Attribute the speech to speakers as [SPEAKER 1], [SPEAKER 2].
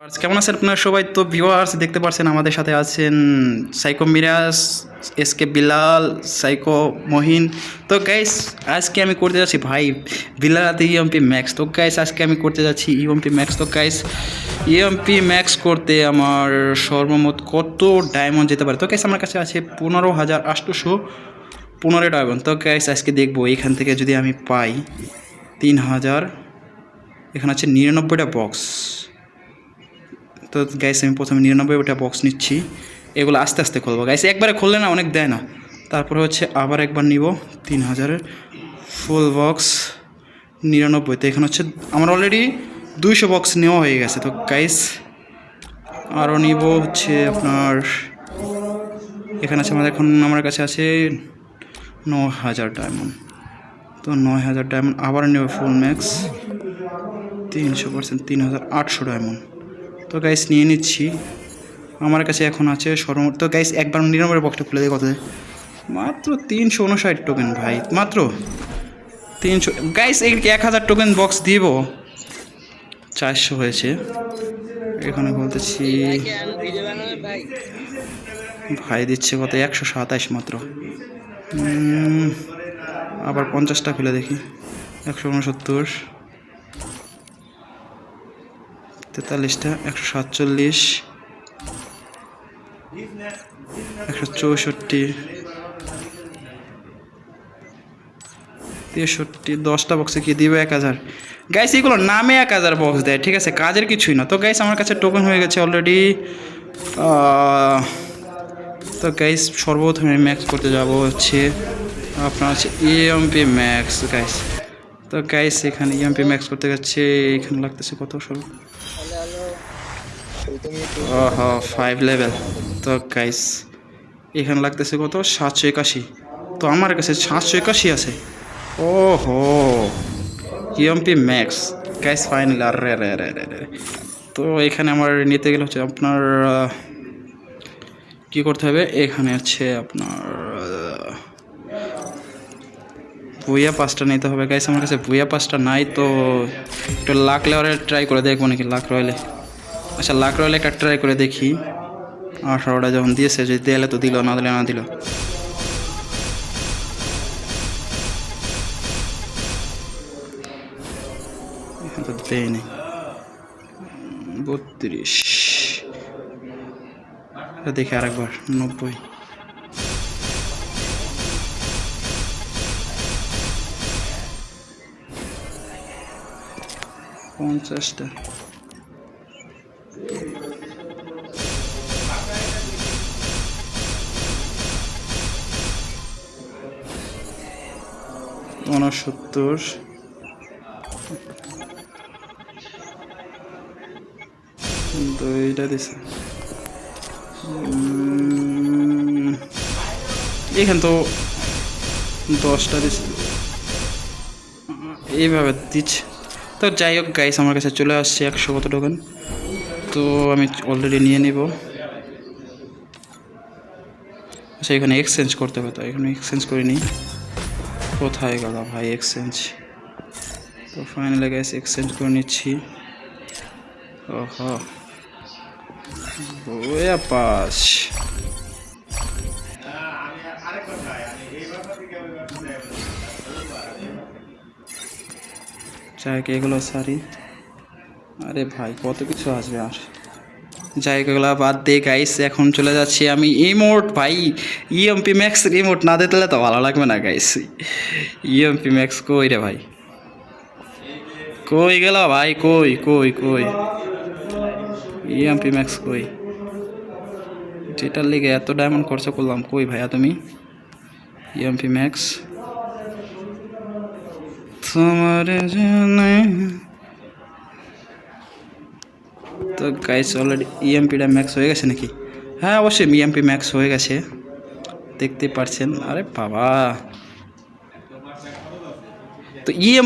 [SPEAKER 1] কেমন আছেন আপনারা সবাই? তো ভিউয়ার্স দেখতে পাচ্ছেন আমাদের সাথে আছেন Psycho Miraj S K Bilal Psycho Mohin তো গাইস আজকে আমি করতে যাচ্ছি, ভাই বিলালাতে ইএমপি ম্যাক্স তো গাইস আজকে আমি করতে যাচ্ছি ইএমপি ম্যাক্স তো গাইস ইএমপি ম্যাক্স করতে আমার সর্বমোট কত ডায়মন্ড যেতে পারে? তো গাইস আমার কাছে আছে পনেরো হাজার আটশোশো পনেরো ডায়মন্ড তো গাইস আজকে দেখব, এখান থেকে যদি আমি পাই তিন হাজার, এখানে আছে নিরানব্বইটা বক্স তো গাইস আমি প্রথমে নিরানব্বইটা বক্স নিচ্ছি। এগুলো আস্তে আস্তে খুলবো। গাইস একবারে খুললে না অনেক দেয় না। তারপরে হচ্ছে আবার একবার নিব। তিন হাজারের ফুল বক্স নিরানব্বই। তো এখানে হচ্ছে আমার অলরেডি দুইশো বক্স নেওয়া হয়ে গেছে। তো গাইস আরও নিব হচ্ছে আপনার, এখানে আছে আমাদের এখন, আমার কাছে আছে ন হাজার ডায়মন্ড তো নয় হাজার ডায়মন্ড আবার নেব ফুল ম্যাক্স তিনশো পার্সেন্ট তিন হাজার আটশো ডায়মন্ড তো গাইস নিয়ে নিচ্ছি। আমার কাছে এখন আছে সর্বমোট তো গাইস একবার নিরানব্বই বক্সটা খুলে দিয়ে কত মাত্র তিনশো উনষাট টোকেন ভাই, মাত্র। তিনশো গাইস এই এক হাজার টোকেন বক্স দিব? চারশো হয়েছে। এখানে বলতেছি, ভাই দিচ্ছে কত? একশো সাতাশ মাত্র। আবার পঞ্চাশটা খুলে দেখি। একশো উনসত্তর। তেতাল্লিশটা, একশো সাতচল্লিশ, একশো চৌষট্টি, তেষট্টি, দশটা বক্সে কি দিবে এক হাজার? গাইস এগুলো নামে এক হাজার বক্স দেয়, ঠিক আছে? কাজের কিছুই না। তো গাইস আমার কাছে টোকেন হয়ে গেছে অলরেডি তো গাইস সর্বপ্রথমে ম্যাক্স করতে যাব হচ্ছে, আপনার হচ্ছে ইএমপি ম্যাক্স গাইস তো গাইস এখানে ইএমপি ম্যাক্স করতে গেছে এখানে লাগতেছে কত? সব ওহ ফাইভ লেভেল তো গাইস এখানে লাগতেছে কত? সাতশো একাশি। তো আমার কাছে সাতশো একাশি আছে। ও হো ইএমপি ম্যাক্স গাইস ফাইনাল আর রে রে রে রে তো এখানে আমার নিতে গেলে হচ্ছে আপনার কি করতে হবে? এখানে হচ্ছে আপনার বুইয়া পাঁচটা নিতে হবে। গাইস আমার কাছে বুইয়া পাঁচটা নাই, তো একটু লাখ লেওয়ারে ট্রাই করে দেখব নাকি লাখ রয়েলে আচ্ছা লাখ রয়েলে একটা ট্রাই করে দেখি। আঠারোটা যখন দিয়েছে, যদি দিলে তো দিল, না দিলে না দিল। তো দেয়নি বত্রিশ। দেখি আরেকবার, নব্বই। পঞ্চাশটা। ঊনসত্তর। দুইটা দিছে। এখানে তো দশটা দিছে। এইভাবে দিচ্ছে। তো যাই হোক গাইস আমার কাছে চলে আসছে একশো কত টোকেন তো আমি অলরেডি নিয়ে নিব। আচ্ছা এখানে এক্সচেঞ্জ করতে হবে, তো এখানে এক্সচেঞ্জ করে নিই। কোথায় গেল ভাই এক্সচেঞ্জ তো ফাইনালি গাইস এক্সচেঞ্জ করে নিচ্ছি। ওহো। পাস। এগুলো সারি। আরে ভাই, কত কিছু আসবে আর? এগুলো বাদ দিয়ে গাইস এখন চলে যাচ্ছি আমি ইমোট ভাই। ইএমপি ম্যাক্স রিমোট না দিতে তো ভালো লাগবে না গাইস ইএমপি ম্যাক্স কই রে ভাই? কই গেল ভাই? কই কই কই? ইএমপি ম্যাক্স কই? যেটার লিগে এত ডায়মন্ড খরচা করলাম, কই ভাইয়া তুমি? ইএমপি ম্যাক্স তোমার জানে তো গাইস অলরেডি ইএমপিটা ম্যাক্স হয়ে গেছে নাকি? হ্যাঁ অবশ্যই ইএমপি ম্যাক্স হয়ে গেছে। দেখতে পারছেন, আরে বাবা। তো ইএমপি